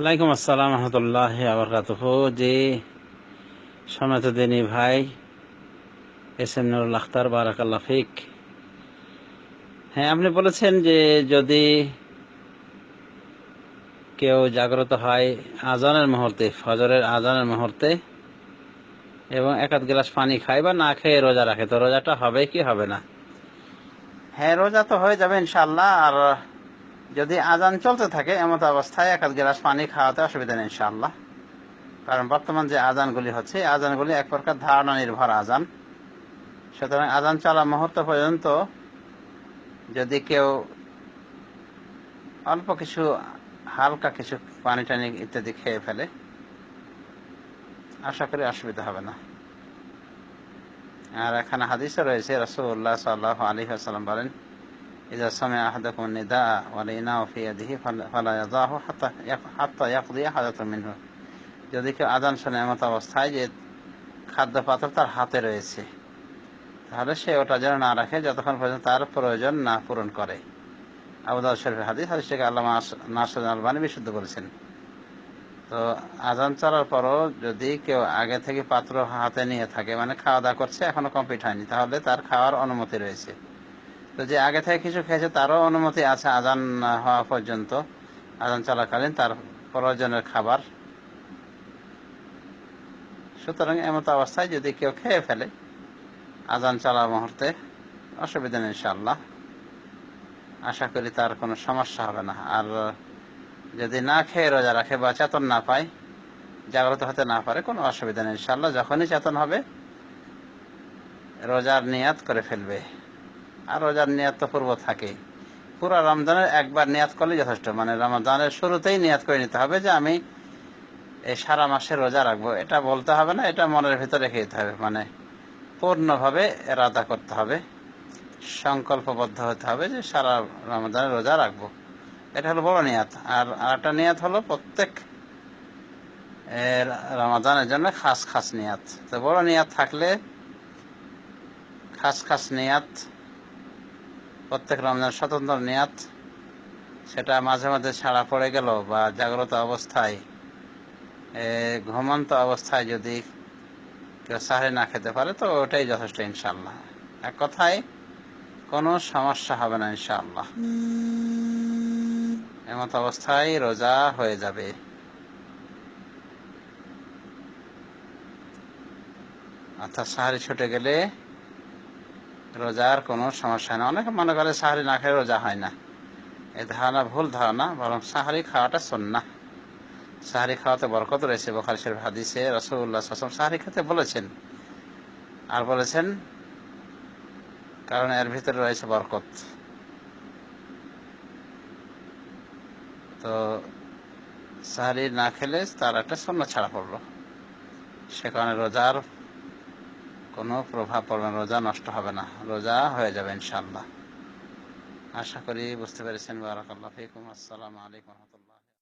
ওয়ালাইকুম আসসালাম রহমতুল্লাহ যে দিনী ভাই, এস এম নুরুল আখতার হ্যাঁ আপনি বলেছেন যে যদি কেউ জাগ্রত হয় আজানের মুহূর্তে, ফজরের আজানের মুহূর্তে, এবং এক আধ গ্লাস পানি খায় বা না খেয়ে রোজা রাখে, তো রোজাটা হবে কি হবে না? হ্যাঁ রোজা তো হয়ে যাবে ইনশাল্লাহ আর যদি আজান চলতে থাকে, এমত অবস্থায় এক গ্লাস পানি খাওয়াতে অসুবিধা নেই ইনশাআল্লাহ। কারণ বর্তমান যে আজানগুলি হচ্ছে আজানগুলি এক প্রকার ধারণা নির্ভর আজান। সুতরাং আজান চলা মুহূর্ত পর্যন্ত যদি কেউ অল্প কিছু, হালকা কিছু পানি টানি ইত্যাদি খেয়ে ফেলে, আশা করি অসুবিধা হবে না। আর এখানে হাদিসে রয়েছে রসুল্লাহ সাল্লাহ আলী আসাল্লাম বলেন إذا سمع أحدكم النداء والإناء في يده فلا يضعه حتى حتى يقضي حاجة منه যদি কেউ আজান শোনে এমত অবস্থায় যে খাদ্য পাত্র তার হাতে রয়েছে তাহলে সে ওটা যেন না রাখে যতক্ষণ পর্যন্ত তার প্রয়োজন না পূরণ করে আবুদাল শরীফ হাদিস হাদিসটাকে আল্লাহ নাসর আলবানি বিশুদ্ধ করেছেন তো আজান চলার পরও যদি কেউ আগে থেকে পাত্র হাতে নিয়ে থাকে মানে খাওয়া দাওয়া করছে এখনো কমপ্লিট হয়নি তাহলে তার খাওয়ার অনুমতি রয়েছে তো যে আগে থেকে কিছু খেয়েছে, তারও অনুমতি আছে আজান হওয়া পর্যন্ত। আজান চলাকালীন তার প্রয়োজনের খাবার। সুতরাং এমত অবস্থায় যদি কেউ খেয়ে ফেলে আজান চলা মুহূর্তে, অসুবিধা নেই ইনশাল্লাহ আশা করি তার কোনো সমস্যা হবে না। আর যদি না খেয়ে রোজা রাখে বা চেতন না পায়, জাগ্রত হতে না পারে, কোনো অসুবিধা নেই ইনশাল্লাহ যখনই চেতন হবে, রোজার নিয়াত করে ফেলবে। আর রোজার নিয়াত তো পূর্ব থাকে পুরো রমজানের একবার নিয়াত করলে যথেষ্ট। মানে রমজানের শুরুতেই নিয়াত করে নিতে হবে যে আমি এই সারা মাসে রোজা রাখব। এটা বলতে হবে না, এটা মনের ভিতরে রেখে দিতে হবে। মানে পূর্ণভাবে এরাদা করতে হবে। সংকল্পবদ্ধ হতে হবে যে সারা রমজানের রোজা রাখব। এটা হলো বড় নিয়াত। আর আরেকটা নিয়াত হলো প্রত্যেক রমাদানের জন্য খাস খাস নিয়াত। তো বড় নিয়াত থাকলে খাস খাস নিয়াত প্রত্যেক রমজান স্বতন্ত্র নিয়াত, সেটা মাঝে মাঝে ছাড়া পড়ে গেল বা জাগ্রত অবস্থায় ঘুমন্ত অবস্থায় যদি কেউ সাহারি না খেতে পারে, তো ওটাই যথেষ্ট ইনশাল্লাহ এক কথায়, কোনো সমস্যা হবে না ইনশাল্লাহ এমত অবস্থায় রোজা হয়ে যাবে। অর্থাৎ সাহারি ছুটে গেলে রোজার কোনো সমস্যা হয় না। অনেকে মনে করে সাহারি না খেয়ে রোজা হয় না। এই ধারণা ভুল ধারণা, বরং সাহারি খাওয়াটা সন্না সাহারি খাওয়াতে বরকত রয়েছে। বখারি শরীফ হাদিসে রসুল্লাহ আসলাম সাহারি খেতে বলেছেন। আর বলেছেন, কারণ এর ভিতরে রয়েছে বরকত। তো সাহারি না খেলে তার একটা সন্ন্য ছাড়া পড়ল। সে কারণে রোজার কোনো প্রভাব পড়বে না, রোজা নষ্ট হবে না, রোজা হয়ে যাবে ইনশাল্লাহ আশা করি বুঝতে পেরেছেন। বারাকাল্লাহ ফিকুম। আসসালামু আলাইকুম